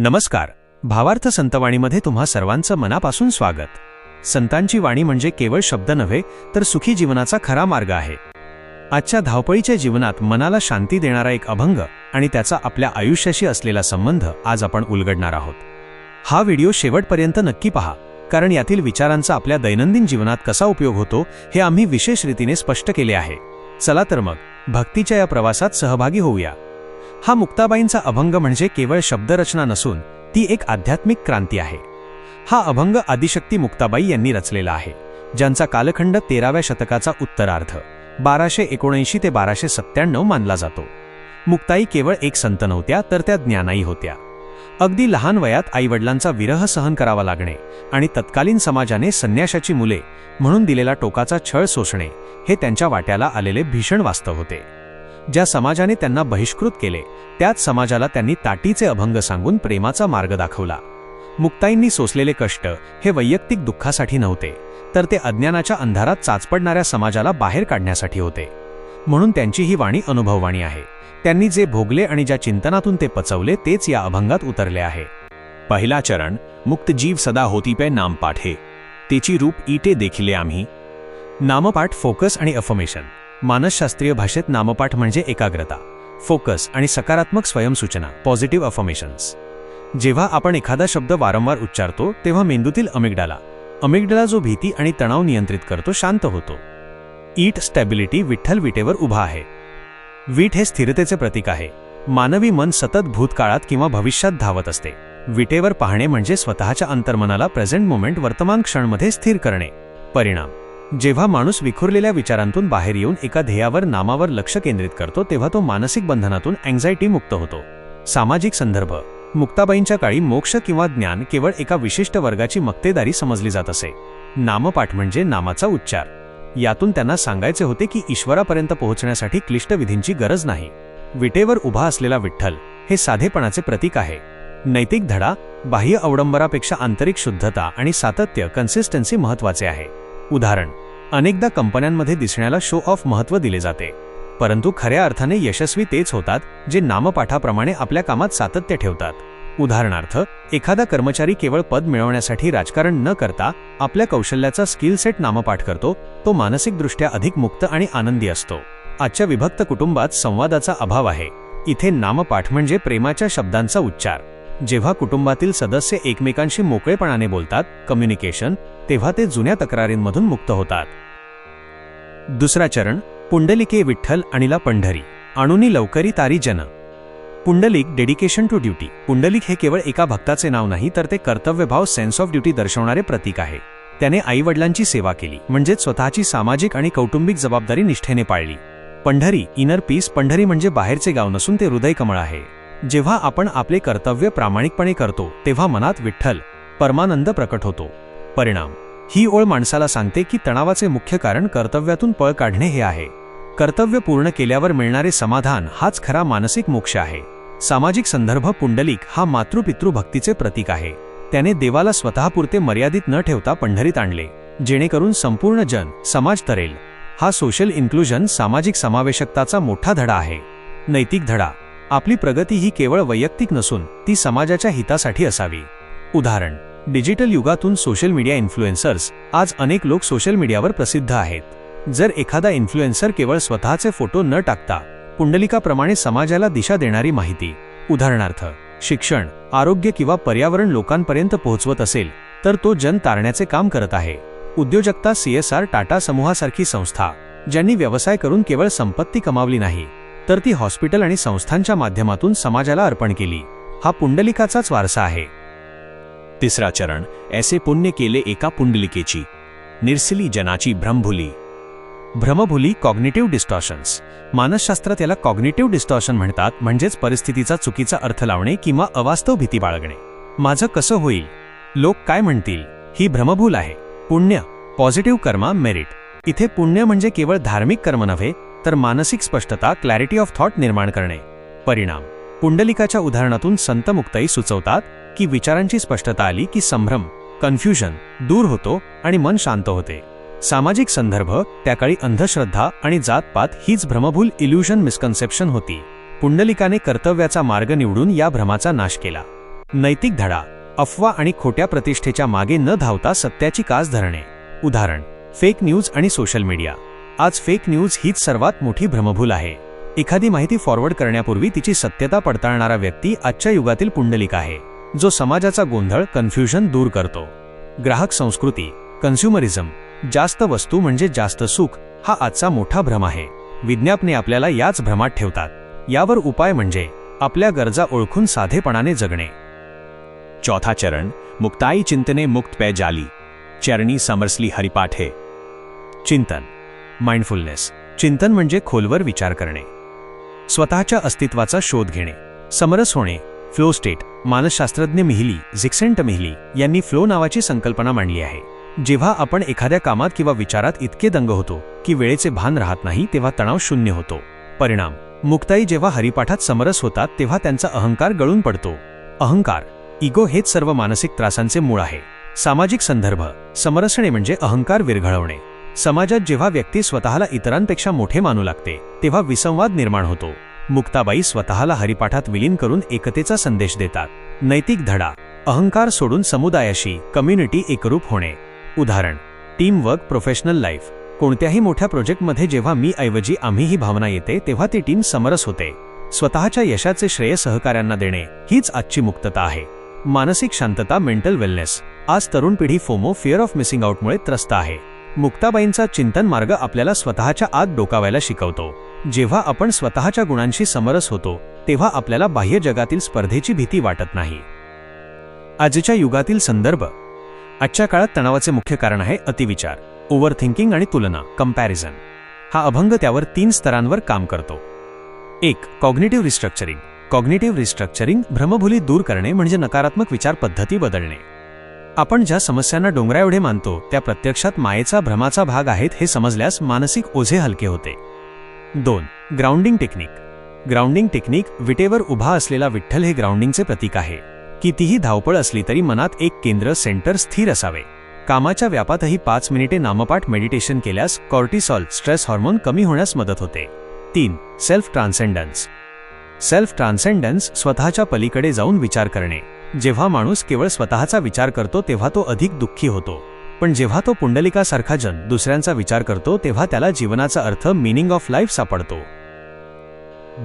नमस्कार. भावार्थ संतवाणीमध्ये तुम्हा सर्वांचं मनापासून स्वागत. संतांची वाणी म्हणजे केवळ शब्द नव्हे तर सुखी जीवनाचा खरा मार्ग आहे. आजच्या धावपळीच्या जीवनात मनाला शांती देणारा एक अभंग आणि त्याचा आपल्या आयुष्याशी असलेला संबंध आज आपण उलगडणार आहोत. हा व्हिडिओ शेवटपर्यंत नक्की पहा कारण यातील विचारांचा आपल्या दैनंदिन जीवनात कसा उपयोग होतो हे आम्ही विशेष रीतीने स्पष्ट केले आहे. चला तर मग भक्तीच्या या प्रवासात सहभागी होऊया. हा मुक्ताबाईंचा अभंग म्हणजे केवळ शब्दरचना नसून ती एक आध्यात्मिक क्रांती आहे. हा अभंग आदिशक्ती मुक्ताबाई यांनी रचलेला आहे ज्यांचा कालखंड तेराव्या शतकाचा उत्तरार्ध बाराशे एकोणऐंशी ते बाराशे सत्त्याण्णव मानला जातो. मुक्ताई केवळ एक संत नव्हत्या तर त्या ज्ञानाई होत्या. अगदी लहान वयात आईवडिलांचा विरह सहन करावा लागणे आणि तत्कालीन समाजाने संन्याशाची मुले म्हणून दिलेला टोकाचा छळ सोसणे हे त्यांच्या वाट्याला आलेले भीषण वास्तव होते. ज्या समाजाने त्यांना बहिष्कृत केले त्याच समाजाला त्यांनी ताटीचे अभंग सांगून प्रेमाचा मार्ग दाखवला. मुक्ताईंनी सोसलेले कष्ट हे वैयक्तिक दुःखासाठी नव्हते तर ते अज्ञानाच्या अंधारात चाचपडणाऱ्या समाजाला बाहेर काढण्यासाठी होते. म्हणून त्यांची ही वाणी अनुभववाणी आहे. त्यांनी जे भोगले आणि ज्या चिंतनातून ते पचवले तेच या अभंगात उतरले आहे. पहिला चरण मुक्त जीव सदा होती पे नाम पाठे. तेची रूप इटे देखिले आम्ही. नामपाठ फोकस आणि अफर्मेशन मानसशास्त्रीय भाषेत नामपाठ म्हणजे एकाग्रता फोकस आणि सकारात्मक स्वयंसूचना पॉझिटिव्ह अफर्मेशन्स जेव्हा आपण एखादा शब्द वारंवार उच्चारतो तेव्हा मेंदूतील अमिगडाला अमिगडाला जो भीती आणि तणाव नियंत्रित करतो शांत होतो. ईट स्टॅबिलिटी विठ्ठल विटेवर उभा आहे. वीट हे स्थिरतेचे प्रतीक आहे. मानवी मन सतत भूतकाळात किंवा भविष्यात धावत असते. विटेवर पाहणे म्हणजे स्वतःच्या अंतर्मनाला प्रेझेंट मोमेंट वर्तमान क्षणमध्ये स्थिर करणे. परिणाम जेव्हा माणूस विखुरलेल्या विचारांतून बाहेर येऊन एका ध्येयावर नामावर लक्ष केंद्रित करतो तेव्हा तो मानसिक बंधनातून अँझायटी मुक्त होतो. सामाजिक संदर्भ. मुक्ताबाईंच्या काळी मोक्ष किंवा ज्ञान केवळ एका विशिष्ट वर्गाची मक्तेदारी समजली जात असे. नामपाठ म्हणजे नामाचा उच्चार. यातून त्यांना सांगायचे होते की ईश्वरापर्यंत पोहोचण्यासाठी क्लिष्ट विधींची गरज नाही. विटेवर उभा असलेला विठ्ठल हे साधेपणाचे प्रतीक आहे. नैतिक धडा बाह्य अवडंबरापेक्षा आंतरिक शुद्धता आणि सातत्य कन्सिस्टन्सी महत्त्वाचे आहे. उदाहरण. अनेकदा कंपन्यांमध्ये दिसण्याला शो ऑफ महत्त्व दिले जाते. परंतु खऱ्या अर्थाने यशस्वी तेच होतात जे नामपाठाप्रमाणे आपल्या कामात सातत्य ठेवतात. उदाहरणार्थ एखादा कर्मचारी केवळ पद मिळवण्यासाठी राजकारण न करता आपल्या कौशल्याचा स्किल सेट नामपाठ करतो तो मानसिकदृष्ट्या अधिक मुक्त आणि आनंदी असतो. आजच्या विभक्त कुटुंबात संवादाचा अभाव आहे. इथे नामपाठ म्हणजे प्रेमाच्या शब्दांचा उच्चार. जेव्हा कुटुंबातील सदस्य एकमेकांशी मोकळेपणाने बोलतात कम्युनिकेशन तेव्हा ते जुन्या तक्रारींमधून मुक्त होतात. दुसरा चरण पुंडलिके विठ्ठल आणिला पंढरी आणुनी लवकरी तारी जन. Pundalik dedication to duty Pundalik हे केवळ एका भक्ताचे नाव नाही तर ते कर्तव्यभाव सेन्स ऑफ ड्युटी दर्शवणारे प्रतीक आहे. त्याने आईवडिलांची सेवा केली म्हणजेच स्वतःची सामाजिक आणि कौटुंबिक जबाबदारी निष्ठेने पाळली. पंढरी इनर पीस पंढरी म्हणजे बाहेरचे गाव नसून ते हृदय कमळ आहे. जेव्हा आपण आपले कर्तव्य प्रामाणिकपणे करतो तेव्हा मनात विठ्ठल परमानंद प्रकट होतो. परिणाम. ही ओळ माणसाला सांगते की तणावाचे मुख्य कारण कर्तव्यातून पळ काढणे हे आहे. कर्तव्य पूर्ण केल्यावर मिळणारे समाधान हाच खरा मानसिक मोक्ष आहे. सामाजिक संदर्भ पुंडलिक हा मातृपितृभक्तीचे प्रतीक आहे. त्याने देवाला स्वतःपुरते मर्यादित न ठेवता पंढरीत आणले. जेणेकरून संपूर्ण जन समाज तरेल. हा सोशल इन्क्लुजन सामाजिक समावेशकताचा मोठा धडा आहे. नैतिक धडा. आपली प्रगती ही केवळ वैयक्तिक नसून ती समाजाच्या हितासाठी असावी. उदाहरण. डिजिटल युगातून सोशल मीडिया इन्फ्लुएन्सर्स आज अनेक लोक सोशल मीडियावर प्रसिद्ध आहेत. जर एखादा इन्फ्लुएन्सर केवळ स्वतःचे फोटो न टाकता पुंडलिकाप्रमाणे समाजाला दिशा देणारी माहिती उदाहरणार्थ शिक्षण आरोग्य किंवा पर्यावरण लोकांपर्यंत पोहोचवत असेल तर तो जन तारण्याचे काम करत आहे. उद्योजकता सीएसआर टाटा समूहासारखी संस्था ज्यांनी व्यवसाय करून केवळ संपत्ती कमावली नाही तर ती हॉस्पिटल आणि संस्थांच्या माध्यमातून समाजाला अर्पण केली. हा पुंडलिकाचाच वारसा आहे. तिसरा चरण ऐसे पुण्य केले एका पुंडलिकेची. निर्सिली जनाची भ्रमभुली भ्रमभुली कॉग्निटिव्ह डिस्टॉर्शन्स मानसशास्त्र त्याला कॉग्निटिव्ह डिस्टॉर्शन म्हणतात म्हणजेच परिस्थितीचा चुकीचा अर्थ लावणे किंवा अवास्तव भीती बाळगणे. माझं कसं होईल? लोक काय म्हणतील? ही भ्रमभूल आहे. पुण्य पॉझिटिव्ह कर्मा मेरिट इथे पुण्य म्हणजे केवळ धार्मिक कर्म नव्हे तर मानसिक स्पष्टता क्लॅरिटी ऑफ थॉट निर्माण करणे. परिणाम. पुंडलिकाच्या उदाहरणातून संत मुक्ताई सुचवतात की विचारांची स्पष्टता आली की संभ्रम कन्फ्युजन दूर होतो आणि मन शांत होते. सामाजिक संदर्भ त्याकाळी अंधश्रद्धा आणि जातपात हीच भ्रमभूल इल्युजन मिसकन्सेप्शन होती. पुंडलिकाने कर्तव्याचा मार्ग निवडून या भ्रमाचा नाश केला. नैतिक धडा अफवा आणि खोट्या प्रतिष्ठेच्या मागे न धावता सत्याची कास धरणे. उदाहरण फेक न्यूज आणि सोशल मीडिया आज फेक न्यूज हीच सर्वात मोठी भ्रमभूल आहे. एखादी माहिती फॉरवर्ड करण्यापूर्वी तिची सत्यता पडताळणारा व्यक्ती आजच्या युगातील पुंडलिक आहे. जो समाजाचा गोंधळ कन्फ्युजन दूर करतो. ग्राहक संस्कृती कन्झ्युमरिझम जास्त वस्तू म्हणजे जास्त सुख हा आजचा मोठा भ्रम आहे. विज्ञापने आपल्याला याच भ्रमात ठेवतात. यावर उपाय म्हणजे आपल्या गरजा ओळखून साधेपणाने जगणे. चौथा चरण मुक्ताई चिंतने मुक्त पै जाली. चरणी समरसली हरिपाठे. चिंतन माइंडफुलनेस चिंतन म्हणजे खोलवर विचार करणे. स्वतःच्या अस्तित्वाचा शोध घेणे. समरस होणे फ्लो स्टेट मानसशास्त्रज्ञ मिहिली झिक्सेंट मिहिली यांनी फ्लो नावाची संकल्पना मांडली आहे. जेव्हा आपण एखाद्या कामात किंवा विचारात इतके दंग होतो की वेळेचे भान राहत नाही तेव्हा तणाव शून्य होतो. परिणाम. मुक्ताई जेव्हा हरिपाठात समरस होतात तेव्हा त्यांचा अहंकार गळून पडतो. अहंकार. इगो हेच सर्व मानसिक त्रासांचे मूळ आहे. सामाजिक संदर्भ. समरसणे म्हणजे अहंकार विरघळवणे. समाजात जेव्हा व्यक्ती स्वतःला इतरांपेक्षा मोठे मानू लागते तेव्हा विसंवाद निर्माण होतो. मुक्ताबाई स्वतःला हरिपाठात विलीन करून एकतेचा संदेश देतात. नैतिक धडा अहंकार सोडून समुदायाशी कम्युनिटी एकरूप होणे. उदाहरण टीम वर्क प्रोफेशनल लाईफ कोणत्याही मोठ्या प्रोजेक्टमध्ये जेव्हा मी ऐवजी आम्ही ही भावना येते तेव्हा ती टीम समरस होते. स्वतःच्या यशाचे श्रेय सहकाऱ्यांना देणे हीच आजची मुक्तता आहे. मानसिक शांतता मेंटल वेलनेस आज तरुण पिढी फोमो फिअर ऑफ मिसिंग आउटमुळे त्रस्त आहे. मुक्ताबाईंचा चिंतन मार्ग आपल्याला स्वतःच्या आत डोकावायला शिकवतो. जेव्हा आपण स्वतःच्या गुणांशी समरस होतो तेव्हा आपल्याला बाह्य जगातील स्पर्धेची भीती वाटत नाही. आजच्या युगातील संदर्भ. आजच्या काळात तणावाचे मुख्य कारण आहे अतिविचार ओव्हर थिंकिंग आणि तुलना कंपॅरिझन हा अभंग त्यावर तीन स्तरांवर काम करतो. एक कॉग्निटिव्ह रिस्ट्रक्चरिंग कॉग्निटिव्ह रिस्ट्रक्चरिंग भ्रमभुली दूर करणे म्हणजे नकारात्मक विचार पद्धती बदलणे. आपण ज्या समस्यांना डोंगरा एवढे मानतो त्या प्रत्यक्षात मायेचा भ्रमाचा भाग आहेत हे समजल्यास मानसिक ओझे हलके होते. दोन ग्राउंडिंग टेक्निक ग्राउंडिंग टेक्निक विटेवर उभा असलेला विठ्ठल हे ग्राउंडिंगचे प्रतीक आहे. कितीही धावपळ असली तरी मनात एक केंद्र सेंटर स्थिर असावे. कामाच्या व्यापातही पाच मिनिटे नामपाठ मेडिटेशन केल्यास कॉर्टिसॉल स्ट्रेस हॉर्मोन कमी होण्यास मदत होते. तीन सेल्फ ट्रान्सेंडन्स सेल्फ ट्रान्सेंडन्स स्वतःच्या पलीकडे जाऊन विचार करणे. जेव्हा माणूस केवळ स्वतःचा विचार करतो तेव्हा तो अधिक दुःखी होतो. पण जेव्हा तो पुंडलिकासारखा जन दुसऱ्यांचा विचार करतो तेव्हा त्याला जीवनाचा अर्थ मिनिंग ऑफ लाईफ सापडतो.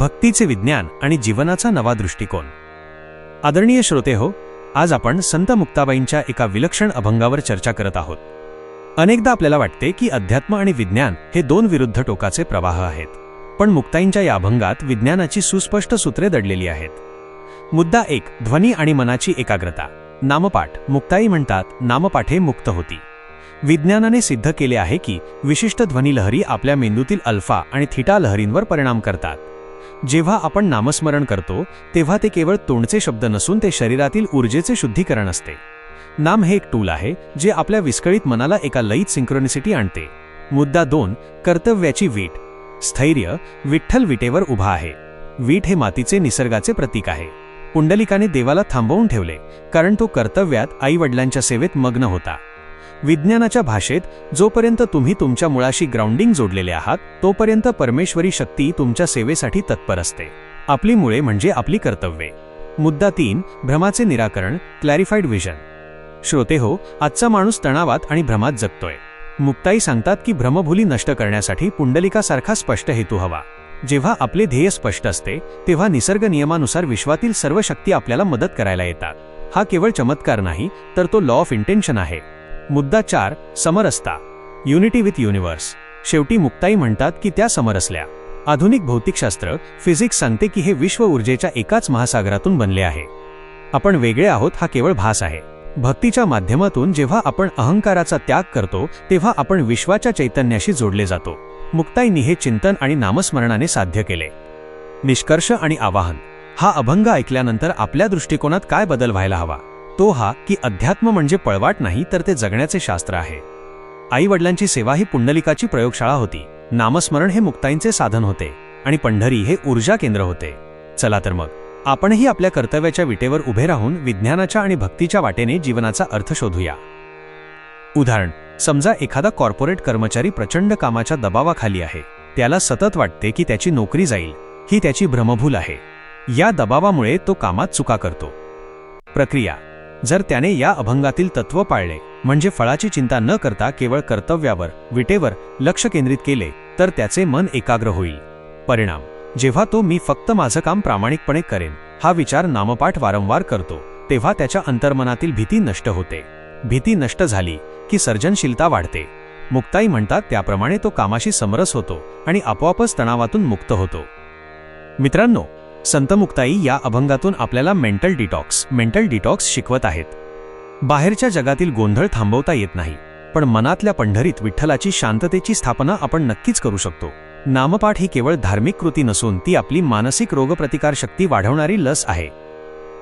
भक्तीचे विज्ञान आणि जीवनाचा नवा दृष्टिकोन. आदरणीय श्रोते हो आज आपण संत मुक्ताबाईंच्या एका विलक्षण अभंगावर चर्चा करत आहोत. अनेकदा आपल्याला वाटते की अध्यात्म आणि विज्ञान हे दोन विरुद्ध टोकाचे प्रवाह आहेत. पण मुक्ताईंच्या या अभंगात विज्ञानाची सुस्पष्ट सूत्रे दडलेली आहेत. मुद्दा एक ध्वनी आणि मनाची एकाग्रता. नामपाठ मुक्ताई म्हणतात नामपाठे मुक्त होती. विज्ञानाने सिद्ध केले आहे की विशिष्ट ध्वनिलहरी आपल्या मेंदूतील अल्फा आणि थिटा लहरींवर परिणाम करतात. जेव्हा आपण नामस्मरण करतो तेव्हा ते केवळ तोंडचे शब्द नसून ते शरीरातील ऊर्जेचे शुद्धीकरण असते. नाम हे एक टूल आहे जे आपल्या विस्कळीत मनाला एका लयीत सिंक्रोनिसिटी आणते. मुद्दा दोन कर्तव्याची वीट. स्थैर्य विठ्ठल विटेवर उभा आहे. वीट हे मातीचे निसर्गाचे प्रतीक आहे. पुंडलिकाने देवाला थांबवून ठेवले कारण तो कर्तव्यात आई वडिलांच्या सेवेत मग्न होता. विज्ञानाच्या भाषेत जोपर्यंत तुम्ही तुमच्या मुळाशी ग्राउंडिंग जोडलेले आहात तोपर्यंत परमेश्वरी शक्ती तुमच्या सेवेसाठी तत्पर असते. आपली मुळे म्हणजे आपली कर्तव्ये. मुद्दा तीन भ्रमाचे निराकरण क्लॅरिफाईड विजन श्रोते हो आजचा माणूस तणावात आणि भ्रमात जगतोय. मुक्ताई सांगतात की भ्रमभुली नष्ट करण्यासाठी पुंडलिकासारखा स्पष्ट हेतू हवा. जेव्हा आपले ध्येय स्पष्ट असते तेव्हा निसर्ग नियमानुसार विश्वातील सर्व शक्ती आपल्याला मदत करायला येतात. हा केवळ चमत्कार नाही तर तो लॉ ऑफ इंटेन्शन आहे. मुद्दा चार समरसता. युनिटी विथ युनिव्हर्स शेवटी मुक्ताई म्हणतात की त्या समरसल्या. आधुनिक भौतिकशास्त्र फिजिक्स सांगते की हे विश्व ऊर्जेच्या एकाच महासागरातून बनले आहे. आपण वेगळे आहोत हा केवळ भास आहे. भक्तीच्या माध्यमातून जेव्हा आपण अहंकाराचा त्याग करतो तेव्हा आपण विश्वाच्या चैतन्याशी जोडले जातो. मुक्ताईंनी हे चिंतन आणि नामस्मरणाने साध्य केले. निष्कर्ष आणि आवाहन. हा अभंग ऐकल्यानंतर आपल्या दृष्टिकोनात काय बदल व्हायला हवा? तो हा की अध्यात्म म्हणजे पळवाट नाही तर ते जगण्याचे शास्त्र आहे. आई वडिलांची सेवा ही पुंडलिकाची प्रयोगशाळा होती. नामस्मरण हे मुक्ताईंचे साधन होते आणि पंढरी हे ऊर्जा केंद्र होते. चला तर मग आपणही आपल्या कर्तव्याच्या विटेवर उभे राहून विज्ञानाच्या आणि भक्तीच्या वाटेने जीवनाचा अर्थ शोधूया. उदाहरण समजा एखादा कॉर्पोरेट कर्मचारी प्रचंड कामाच्या दबावाखाली आहे त्याला सतत वाटते की त्याची नोकरी जाईल ही त्याची भ्रमभूल आहे. या दबावामुळे तो कामात चुका करतो. प्रक्रिया. जर त्याने या अभंगातील तत्व पाळले म्हणजे फळाची चिंता न करता केवळ कर्तव्यावर विटेवर लक्ष केंद्रित केले तर त्याचे मन एकाग्र होईल. परिणाम. जेव्हा तो मी फक्त माझं काम प्रामाणिकपणे करेन हा विचार नामपाठ वारंवार करतो तेव्हा त्याच्या अंतर्मनातील भीती नष्ट होते. भीती नष्ट झाली की सर्जनशीलता वाढते. मुक्ताई म्हणतात त्याप्रमाणे तो कामाशी समरस होतो आणि आपोआपच तणावातून मुक्त होतो. मित्रांनो संत मुक्ताई या अभंगातून आपल्याला मेंटल डिटॉक्स मेंटल डिटॉक्स शिकवत आहेत. बाहेरच्या जगातील गोंधळ थांबवता येत नाही पण मनातल्या पंढरीत विठ्ठलाची शांततेची स्थापना आपण नक्कीच करू शकतो. नामपाठ ही केवळ धार्मिक कृती नसून ती आपली मानसिक रोगप्रतिकारशक्ती वाढवणारी लस आहे.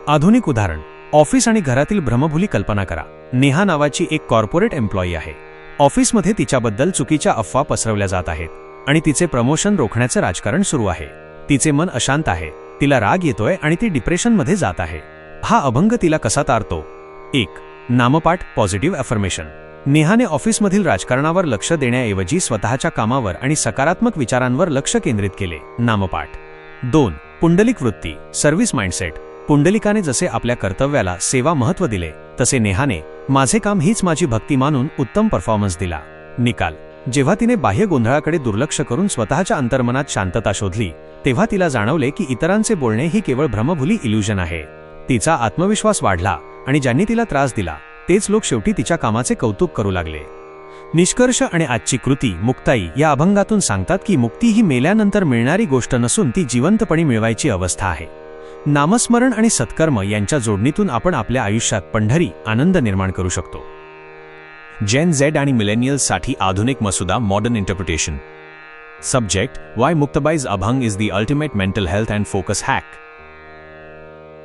आधुनिक उदाहरण ऑफिस आणि घरातील भ्रमभुली कल्पना करा. नेहा नावाची एक कॉर्पोरेट एम्प्लॉई आहे. ऑफिसमध्ये तिच्याबद्दल चुकीच्या अफवा पसरवल्या जात आहेत आणि तिचे प्रमोशन रोखण्याचं राजकारण सुरू आहे. तिचे मन अशांत आहे. तिला राग येतोय आणि ती डिप्रेशनमध्ये जात आहे. हा अभंग तिला कसा तारतो? एक नामपाठ पॉझिटिव्ह अफर्मेशन. नेहाने ऑफिसमधील राजकारणावर लक्ष देण्याऐवजी स्वतःच्या कामावर आणि सकारात्मक विचारांवर लक्ष केंद्रित केले. नामपाठ. दोन पुंडलिक वृत्ती सर्व्हिस माइंडसेट. पुंडलिकाने जसे आपल्या कर्तव्याला सेवा महत्त्व दिले तसे नेहाने माझे काम हीच माझी भक्ती मानून उत्तम परफॉर्मन्स दिला. निकाल. जेव्हा तिने बाह्य गोंधळाकडे दुर्लक्ष करून स्वतःच्या अंतर्मनात शांतता शोधली तेव्हा तिला जाणवले की इतरांचे बोलणे ही केवळ भ्रमभुली इल्युजन आहे. तिचा आत्मविश्वास वाढला आणि ज्यांनी तिला त्रास दिला तेच लोक शेवटी तिच्या कामाचे कौतुक करू लागले. निष्कर्ष आणि आजची कृती मुक्ताई या अभंगातून सांगतात की मुक्ती ही मेल्यानंतर मिळणारी गोष्ट नसून ती जिवंतपणे मिळवायची अवस्था आहे. नामस्मरण आणि सत्कर्म यांच्या जोडणीतून आपण आपल्या आयुष्यात पंढरी आनंद निर्माण करू शकतो. जेन झेड आणि मिलेनियल्ससाठी आधुनिक मसुदा modern interpretation subject why Muktabai's abhang is the ultimate mental health and focus hack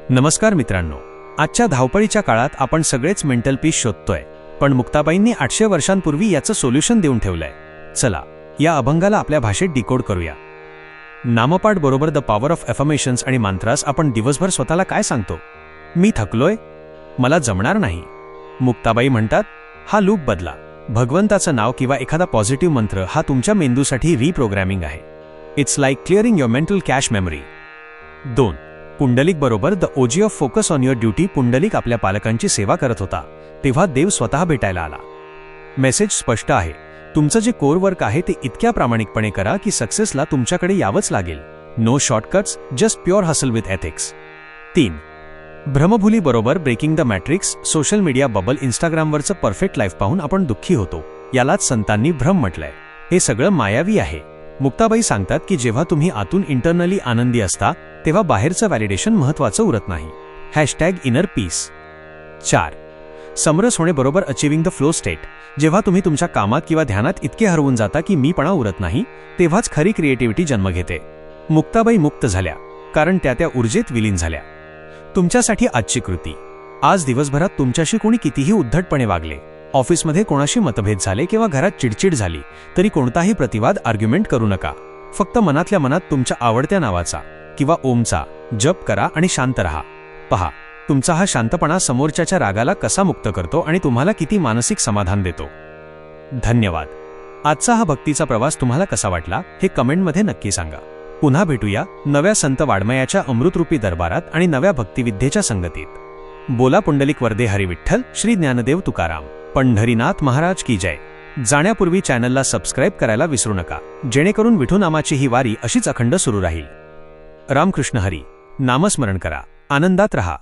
नमस्कार मित्रांनो. आजच्या धावपळीच्या काळात आपण सगळेच मेंटल पीस शोधतोय पण मुक्ताबाईंनी आठशे वर्षांपूर्वी याचं सोल्युशन देऊन ठेवलंय. चला या अभंगाला आपल्या भाषेत डिकोड करूया. नामपाठ बरोबर द पॉवर ऑफ एफर्मेशन्स आणि मांत्रास आपण दिवसभर स्वतःला काय सांगतो? मी थकलोय? मला जमणार नाही. मुक्ताबाई म्हणतात हा लूप बदला. भगवंताचं नाव किंवा एखादा पॉझिटिव्ह मंत्र हा तुमच्या मेंदूसाठी रिप्रोग्रॅमिंग आहे. It's like clearing your mental cache memory दोन. पुंडलिक बरोबर the OG of focus on your duty Pundalik आपल्या पालकांची सेवा करत होता तेव्हा देव स्वतः भेटायला आला. मेसेज स्पष्ट आहे. तुमचं जे कोर वर्क आहे ते इतक्या प्रामाणिकपणे करा की सक्सेसला तुमच्याकडे यावंच लागेल. No shortcuts just pure hustle with ethics तीन. भ्रमभुली बरोबर breaking the matrix social media bubble इंस्टाग्रामवरचं perfect life पाहून आपण दुःखी होतो. यालाच संतांनी भ्रम म्हटलंय. हे सगळं मायावी आहे. मुक्ताबाई सांगतात की जेव्हा तुम्ही आतून इंटरनली आनंदी असता तेव्हा बाहेरचं व्हॅलिडेशन महत्वाचं उरत नाही. हॅशटॅग इनर पीस चार. समरस होणेबरोबर अचिव्हिंग द फ्लो स्टेट जेव्हा तुम्ही तुमच्या कामात किंवा ध्यानात इतके हरवून जाता की मीपणा उरत नाही तेव्हाच खरी क्रिएटिव्हिटी जन्म घेते. मुक्ताबाई मुक्त झाल्या कारण त्या त्या ऊर्जेत विलीन झाल्या. तुमच्यासाठी आजची कृती. आज दिवसभरात तुमच्याशी कोणी कितीही उद्धटपणे वागले ऑफिसमध्ये कोणाशी मतभेद झाले किंवा घरात चिडचिड झाली तरी कोणताही प्रतिवाद आर्ग्युमेंट करू नका. फक्त मनातल्या मनात तुमच्या आवडत्या नावाचा किंवा ओमचा जप करा आणि शांत रहा. पहा तुमचा हा शांतपणा समोरच्याच्या रागाला कसा मुक्त करतो आणि तुम्हाला किती मानसिक समाधान देतो? धन्यवाद. आजचा हा भक्तीचा प्रवास तुम्हाला कसा वाटला हे कमेंटमध्ये नक्की सांगा. पुन्हा भेटूया नव्या संत वाडमयाच्या अमृतरूपी दरबारात आणि नव्या भक्तिविद्येच्या संगतीत. बोला पुंडलिक वर्दे हरिविठ्ठल श्री ज्ञानदेव तुकाराम. पंढरीनाथ महाराज की जय. जाण्यापूर्वी चॅनलला सबस्क्राईब करायला विसरू नका जेणेकरून विठूनामाची ही वारी अशीच अखंड सुरू राहील. रामकृष्ण हरी. नामस्मरण करा. आनंदात रहा.